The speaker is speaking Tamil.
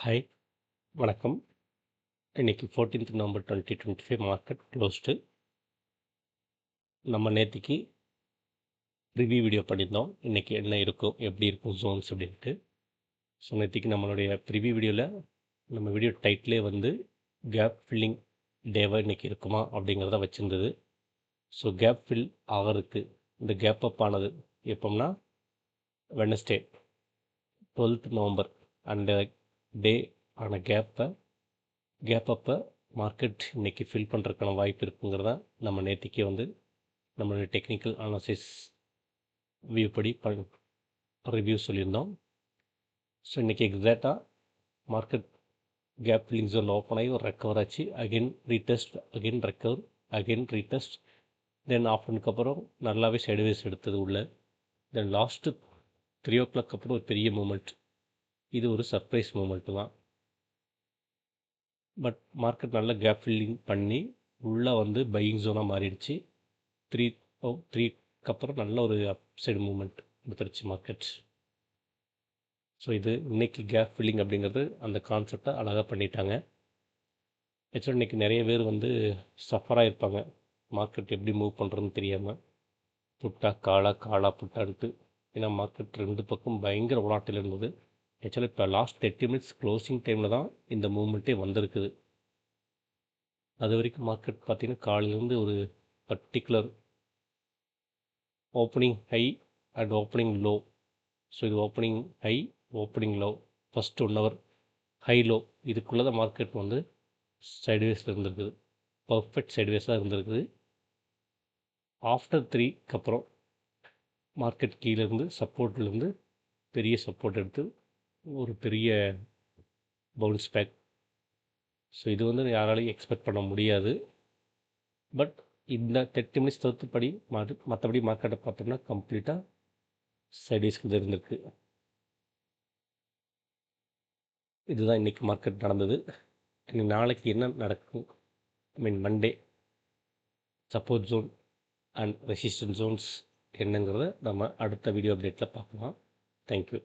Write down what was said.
ஹாய் வணக்கம். இன்னைக்கு 14th November twenty twenty five market closed நம்ம நேற்றுக்கு ரிவ்யூ வீடியோ பண்ணியிருந்தோம். இன்றைக்கி என்ன இருக்கும் எப்படி இருக்கும் ஜோன்ஸ் அப்படின்ட்டு. ஸோ நேற்றுக்கு நம்மளுடைய ப்ரிவியூ வீடியோவில் நம்ம வீடியோ டைட்டிலே வந்து கேப் ஃபில்லிங் டேவாக இன்றைக்கி இருக்குமா அப்படிங்கிறத வச்சுருந்தது. ஸோ கேப் ஃபில் ஆகிறதுக்கு இந்த கேப் அப் ஆனது எப்போம்னா Wednesday twelfth November and day ஆன கேப்பை கேப் அப்போ மார்க்கெட் இன்றைக்கி ஃபில் பண்ணுறதுக்கான வாய்ப்பு இருக்குங்கிறத நம்ம நேற்றுக்கே வந்து நம்மளுடைய டெக்னிக்கல் அனாலிசிஸ் வியூ படி ப ரிவ்யூ சொல்லியிருந்தோம். ஸோ இன்றைக்கி எக்ஸாக்டாக market gap filling zone open ஆகி ஒரு ரெக்கவர் ஆச்சு. Again retest again recover again retest then ஆஃப்டர்னுக்கு அப்புறம் நல்லாவே சைடுவேஸ் எடுத்தது உள்ள. Then last three o'clock அப்புறம் ஒரு பெரிய மூமெண்ட் இது ஒரு சர்ப்ரைஸ் மூமெண்ட்டு தான். பட் மார்க்கெட் நல்ல கேப் ஃபில்லிங் பண்ணி உள்ளே வந்து பையிங் ஜோனாக மாறிடுச்சு. த்ரீ ஓ த்ரீக்கு அப்புறம் நல்ல ஒரு அப்சைடு மூமெண்ட் கொடுத்துருச்சு மார்க்கெட் ஸோ இது இன்னைக்கு கேப் ஃபில்லிங் அப்படிங்கிறது அந்த கான்செப்டை அழகாக பண்ணிட்டாங்க. ஆக்சுவலாக இன்றைக்கி நிறைய பேர் வந்து சஃபராக இருப்பாங்க மார்க்கெட் எப்படி மூவ் பண்ணுறதுன்னு தெரியாமல் புட்டா காலா காலா புட்டான்ட்டு ஏன்னா மார்க்கெட் ரெண்டு பக்கம் பயங்கர உலாட்டில் இருந்தது. ஆக்சுவலாக இப்போ லாஸ்ட் தேர்ட்டி மினிட்ஸ் க்ளோசிங் டைமில் தான் இந்த மூமெண்ட்டே வந்திருக்குது. அது வரைக்கும் மார்க்கெட் பார்த்திங்கன்னா காலையிலேருந்து ஒரு particular opening high and opening low so இது opening high opening low first one hour high low இதுக்குள்ளே தான் மார்க்கெட் வந்து சைட்வேஸில் இருந்திருக்குது. பர்ஃபெக்ட் சைட்வேஸாக இருந்திருக்குது. ஆஃப்டர் த்ரீக்கு அப்புறம் மார்க்கெட் கீழேருந்து சப்போர்ட்லேருந்து பெரிய சப்போர்ட் எடுத்து ஒரு பெரிய பவுன்ஸ் பேக் ஸோ இது வந்து யாராலையும் எக்ஸ்பெக்ட் பண்ண முடியாது. பட் இந்த தேர்ட்டி மினிட்ஸ் தவிர்த்துப்படி மாட்டு மற்றபடி மார்க்கெட்டை பார்த்தோம்னா கம்ப்ளீட்டாக சைடீஸ்க்கு இருந்திருக்கு. இதுதான் இன்றைக்கி மார்க்கெட் நடந்தது. இன்னைக்கு நாளைக்கு என்ன நடக்கும்? I mean Monday support zone and resistance zones என்னங்கிறத நம்ம அடுத்த வீடியோ அப்டேட்டில் பார்க்கலாம். தேங்க்யூ